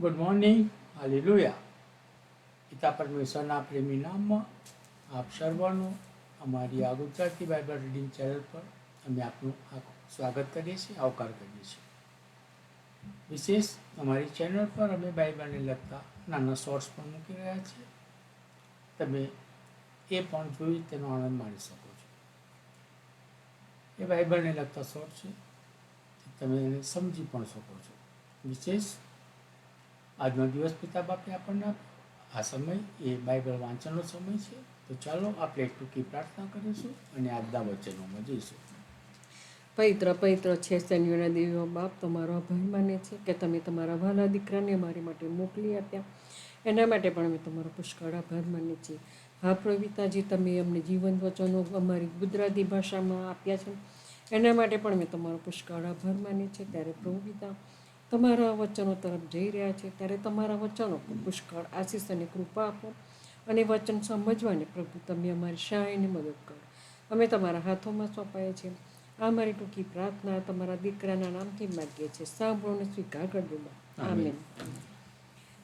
Good morning hallelujah પિતા પરમેશ્વરના પ્રેમી નામમાં આપ સર્વનું અમારી આ ગુજરાતી બાઇબલ રીડિંગ ચેનલ પર અમે આપનું સ્વાગત કરીએ છીએ, આવકાર કરીએ છીએ. વિશેષ અમારી ચેનલ પર અમે બાઇબલને લગતા નાના શોર્ટ્સ પણ મૂકી રહ્યા છીએ. તમે એ પણ જોઈ તેનો આનંદ માણી શકો છો. એ બાઇબલને લગતા શોર્ટ છે. તમે એને સમજી પણ શકો છો. વિશેષ આજનો દિવસ પિતા બાપે આપણને આ સમય, એ બાઇબલ વાંચનનો સમય છે. તો ચાલો આપણે એક ટૂંકી પ્રાર્થના કરીશું અને આજના વચનોમાં જઈશું. પવિત્ર પવિત્ર છે સૈન્યોના દેવીઓ બાપ, તમારો આભાર માને છે કે તમે તમારા વહાલા દીકરાને મારી માટે મોકલી આપ્યા. એના માટે પણ અમે તમારો પુષ્કળ આભાર માનીએ છીએ. હા, પ્રવિતાજી, તમે અમને જીવન વચનો અમારી ગુજરાતી ભાષામાં આપ્યા છે. એના માટે પણ અમે તમારો પુષ્કળ આભાર માનીએ છીએ. ત્યારે પ્રભુ પિતા તમારા વચનો તરફ જઈ રહ્યા છે ત્યારે તમારા વચનો પર પુષ્કળ આશીષ અને કૃપા આપો અને વચન સમજવાને પ્રભુ તમે અમારી સહાયની મદદ કરો. અમે તમારા હાથોમાં સોંપાય છે. આ મારી ટૂંકી પ્રાર્થના તમારા દીકરાના નામથી માગીએ છીએ. સાંભળો અને સ્વીકાર કરજો. આમેન.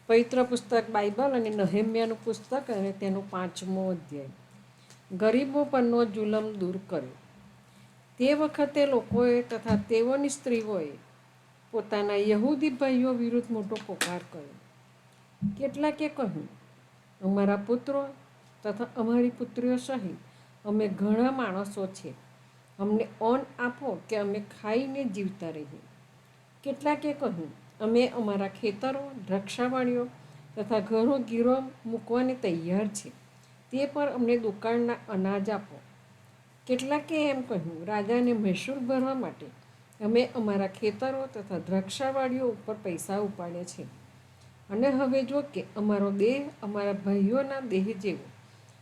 પવિત્ર પુસ્તક બાઇબલ અને નહેમ્યાનું પુસ્તક અને તેનો પાંચમો અધ્યાય. ગરીબો પરનો જુલમ દૂર કર્યો. તે વખતે લોકોએ તથા તેઓની સ્ત્રીઓએ પોતાના યહૂદી ભાઈઓ વિરુદ્ધ મોટો પોકાર કર્યો. કેટલાકે કહ્યું, અમારા પુત્રો તથા અમારી પુત્રીઓ સહિત અમે ઘણા માણસો છે. અમને ઓન આપો કે અમે ખાઈને જીવતા રહીએ. કેટલાકે કહ્યું, અમે અમારા ખેતરો, રક્ષાવાળીઓ તથા ઘરો ગીરો મૂકવાને તૈયાર છે. તે પર અમને દુકાળના અનાજ આપો. કેટલાકે એમ કહ્યું, રાજાને મહેસૂલ ભરવા માટે અમે અમારા ખેતરો તથા દ્રાક્ષાવાળીઓ ઉપર પૈસા ઉપાડ્યા છે. અને હવે જો કે અમારો દેહ અમારા ભાઈઓના દેહ જેવો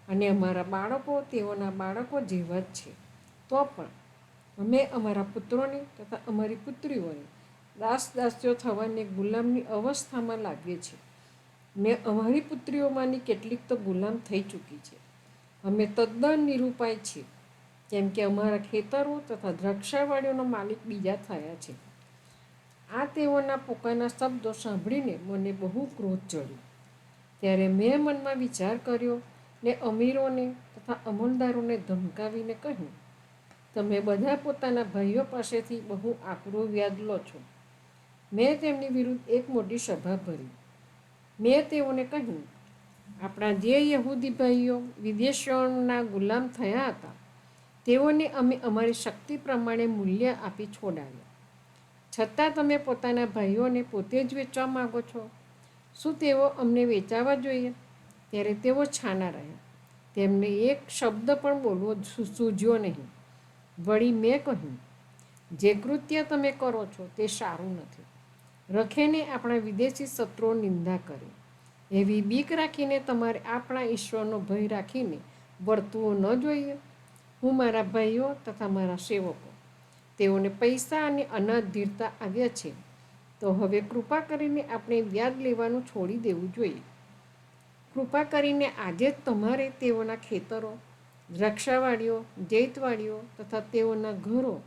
અને અમારા બાળકો તેઓના બાળકો જેવા જ છે. તો પણ અમે અમારા પુત્રોને તથા અમારી પુત્રીઓને દાસ દાસીઓ થવાની ગુલામની અવસ્થામાં લાવીએ છીએ. ને અમારી પુત્રીઓમાંની કેટલીક તો ગુલામ થઈ ચૂકી છે. અમે તદ્દન નિરૂપાય છીએ. કેમ કે અમારા ખેતરો તથા દ્રાક્ષાવાળીઓનો માલિક બીજા થયા છે. આ તેઓના પોતાના શબ્દો સાંભળીને મને બહુ ક્રોધ ચડ્યો. ત્યારે મેં મનમાં વિચાર કર્યો ને અમીરોને તથા અમલદારોને ધમકાવીને કહ્યું, તમે બધા પોતાના ભાઈઓ પાસેથી બહુ આકરું વ્યાજ લો છો. મેં તેમની વિરુદ્ધ એક મોટી સભા ભરી. મેં તેઓને કહ્યું, આપણા જે યહૂદી ભાઈઓ વિદેશોના ગુલામ થયા હતા તેઓને અમે અમારી શક્તિ પ્રમાણે મૂલ્ય આપી છોડાવ્યા. છતાં તમે પોતાના ભાઈઓને પોતે જ વેચવા માગો છો? શું તેઓ અમને વેચાવા જોઈએ? ત્યારે તેઓ છાના રહ્યા. તેમને એક શબ્દ પણ બોલવો સૂઝ્યો નહીં. વળી મેં કહ્યું, જે કૃત્ય તમે કરો છો તે સારું નથી. રખેને આપણા વિદેશી શત્રુઓ નિંદા કરે. એવી બીક રાખીને તમારે આપણા ઈશ્વરનો ભય રાખીને વર્તવું ન જોઈએ. હું મારા ભાઈઓ તથા મારા સેવકો, તેઓને પૈસા અને અનાજ આવ્યા છે, તો હવે કૃપા કરીને આપણે વ્યાજ લેવાનું છોડી દેવું જોઈએ. કૃપા કરીને આજે જ તમારે તેઓના ખેતરો દ્રાક્ષાવાળીઓ જૈતવાળીઓ તથા તેઓના ઘરો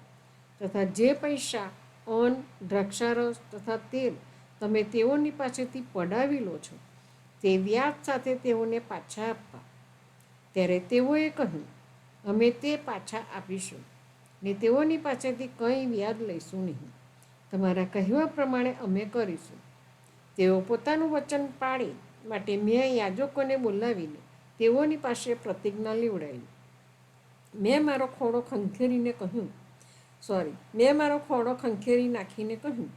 તથા જે પૈસા, અન્ન, દ્રાક્ષારસ તથા તેલ તમે તેઓની પાસેથી પડાવી લો છો, તે વ્યાજ સાથે તેઓને પાછા આપવા. ત્યારે તેઓએ કહ્યું અમે તે પાછા આપીશું. ને તેઓની પાસેથી કંઈ વ્યાજ લઈશું નહીં. તમારા કહેવા પ્રમાણે અમે કરીશું. તેઓ પોતાનું વચન પાળે માટે મેં યાજકોને બોલાવીને તેઓની પાસે પ્રતિજ્ઞા લીવડાવી. મેં મારો ખોડો ખંખેરીને કહ્યું, સોરી, મેં મારો ખોડો ખંખેરી નાખીને કહ્યું,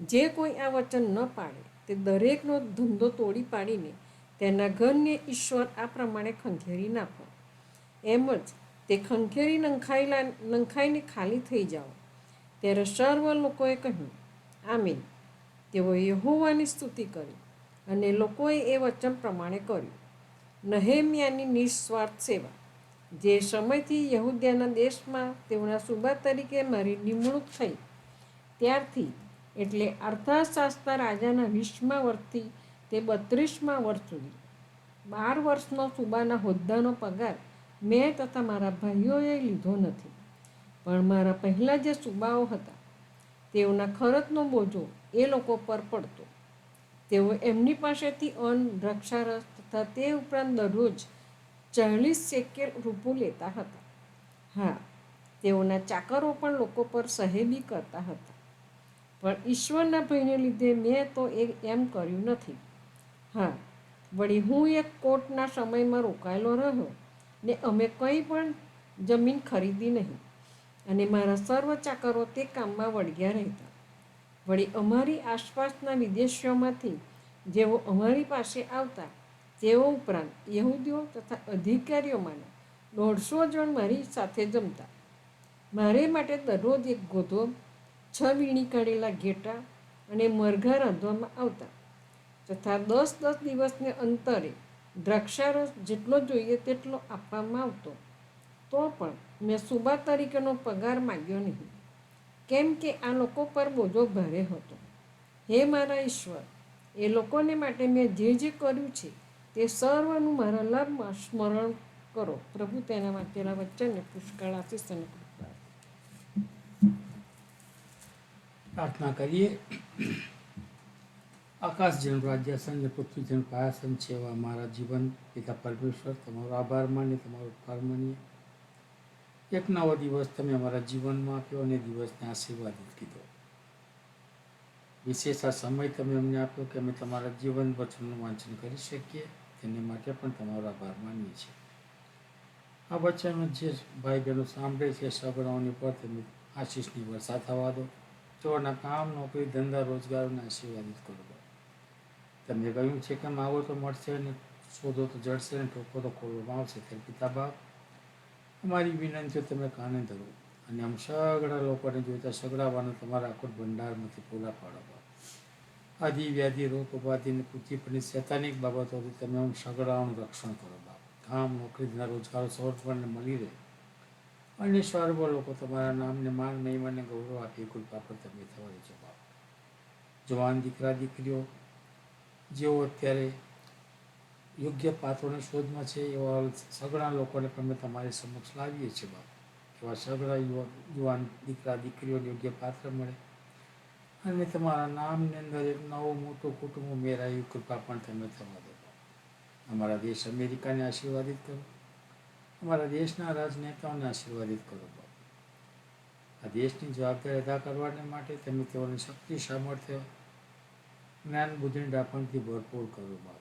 જે કોઈ આ વચન ન પાડે તે દરેકનો ધંધો તોડી પાડીને તેના ઘરને ઈશ્વર આ પ્રમાણે ખંખેરી નાખો. એમ જ તે ખંખેરી નંખાયેલા નંખાઈને ખાલી થઈ જાઓ. ત્યારે સર્વ લોકોએ કહ્યું, આમીન. તેઓએ યહોવાની સ્તુતિ કરી અને લોકોએ એ વચન પ્રમાણે કર્યું, નહેમિયાની નિસ્વાર્થ સેવા, જે સમયથી યહૂદ્યાના દેશમાં તેઓના સુબા તરીકે મારી નિમણૂક થઈ, ત્યારથી એટલે અર્થશાસ્ત્ર રાજાના વીસમા વર્ષથી તે બત્રીસમાં વર્ષ સુધી, બાર વર્ષનો સુબાના હોદ્દાનો પગાર મેં તથા મારા ભાઈઓએ લીધો નથી. પણ મારા પહેલાં જે સુબાઓ હતા, તેઓના ખરતનો બોજો એ લોકો પર પડતો. તેઓ એમની પાસેથી અન્ન, રક્ષારસ તથા તે ઉપરાંત દરરોજ ચાલીસ શેકેલ રૂપું લેતા હતા. હા, તેઓના ચાકરો પણ લોકો પર સહેબી કરતા હતા. પણ ઈશ્વરના ભયને લીધે મેં તો એ એમ કર્યું નથી. હા, વળી હું એક કોર્ટના સમયમાં રોકાયેલો રહ્યો ને અમે કંઈ પણ જમીન ખરીદી નહીં. અને મારા સર્વ ચાકરો તે કામમાં વળગ્યા રહેતા. વળી અમારી આસપાસના વિદેશીઓમાંથી જેઓ અમારી પાસે આવતા, તેઓ ઉપરાંત યહૂદીઓ તથા અધિકારીઓમાંના દોઢસો જણ મારી સાથે જમતા. મારે માટે દરરોજ એક ગોધો, છ વીણી કાઢેલા ઘેટા અને મરઘા રાંધવામાં આવતા. તથા દસ દસ દિવસને અંતરે દ્રાક્ષારસ જેટલો જોઈએ તેટલો આપવામાં આવતો. તો પણ મેં સુબા તરીકેનો પગાર માગ્યો નહીં. કેમ કે આ લોકો પર બોજો ભારે હતો. હે મારા ઈશ્વર, એ લોકોને માટે મેં જે જે કર્યું છે તે સર્વનું મારા લાભમાં સ્મરણ કરો. પ્રભુ તેના વાંચેલા વચ્ચેને પુષ્કળ આશીષ અને પ્રાર્થના કરીએ. આકાશ જેનું રાજ્યાસન સંજ પૃથ્વી જેનું પાયાસન છે એવા મારા જીવન, પિતા પરમેશ્વર, તમારો આભાર માન્ય તમારો ઉપકાર માનીએ. એક નવો દિવસ તમે અમારા જીવનમાં આપ્યો અને દિવસને આશીર્વાદિત કીધો. વિશેષ આ સમય તમે અમને આપ્યો કે અમે તમારા જીવન, વચનનું વાંચન કરી શકીએ. તેને માટે પણ તમારો આભાર માનીએ છીએ. આ વચન જે ભાઈ બહેનો સાંભળે છે સગડાઓની પર તમે આશીષની વર્ષા થવા દો. તેઓના કામ નોકરી ધંધા, રોજગારોને આશીર્વાદિત કરો. તમને કહ્યું છે કે માવો તો મળશે અને શોધો તો જડશે અને ઠોકો તો ખોલવામાં આવશે ત્યારે પિતા બાપ. અમારી વિનંતીઓ તમે કાને ધરો. અને આમ સગડા લોકોને જોઈતા સગડાવાનો તમારા આખો ભંડારમાંથી પૂરા પાડો બાપ. આદિ, વ્યાધિ, રોગ ઉપાધિને અને પૃથ્વી શૈતાનિક બાબતોથી તમે આમ સગડાઓનું રક્ષણ કરો બાપ. કામ નોકરી ધંધા રોજગારો સૌરભને મળી રહે. અને સર્વ લોકો તમારા નામને માન, મહિમાને ગૌરવ આપી કૃપા પર તમે થવા દેજો બાપ. જવાન દીકરા, દીકરીઓ જેઓ અત્યારે યોગ્ય પાત્રોની શોધમાં છે, એવા સગળા લોકોને પણ અમે તમારી સમક્ષ લાવીએ છીએ બાપ. એવા સગળા યુવા યુવાન દીકરા, દીકરીઓને યોગ્ય પાત્ર મળે. અને તમારા નામની અંદર એક નવું મોટું કુટુંબ ઉમેરાયું, કૃપા પણ તમે થવા દો અમારા દેશ અમેરિકાને આશીર્વાદિત કરો. અમારા દેશના રાજનેતાઓને આશીર્વાદિત કરો બાપ. આ દેશની જવાબદારી અદા કરવાને માટે તમે તેઓને શક્તિ, સામર્થ્ય જ્ઞાન બુદ્ધિની ડાપણથી ભરપૂર કરો બાપ.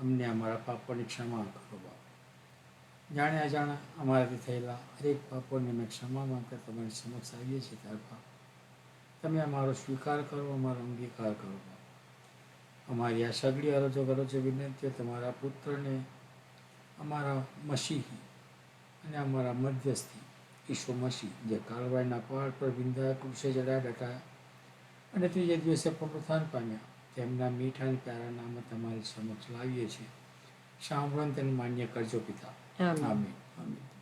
અમને અમારા પાપોની ક્ષમા કરો બાપ. જાણે અજાણા અમારાથી થયેલા હરેક પાપોને અમે ક્ષમા માંગતા તમારી સમક્ષ આવીએ છીએ ત્યાર બાપ. તમે અમારો સ્વીકાર કરો, અમારો અંગીકાર કરો બાપ. અમારી આ સગડી અરજો કરો છો વિનંતી તમારા પુત્રને, અમારા મસીહી અને અમારા મધ્યસ્થી ઈશો મસીહ, જે કાળવાઈના પહાડ પર વિંધા કૃષે જડાયા ડટા અને ત્રીજા દિવસે પુનરુત્થાન પામ્યા. તેમના મીઠા અને પ્યારા નામે તમારી સમક્ષ લાવીએ છીએ. સાંભળો તેને માન્ય કરજો પિતા. આમીન. આમીન.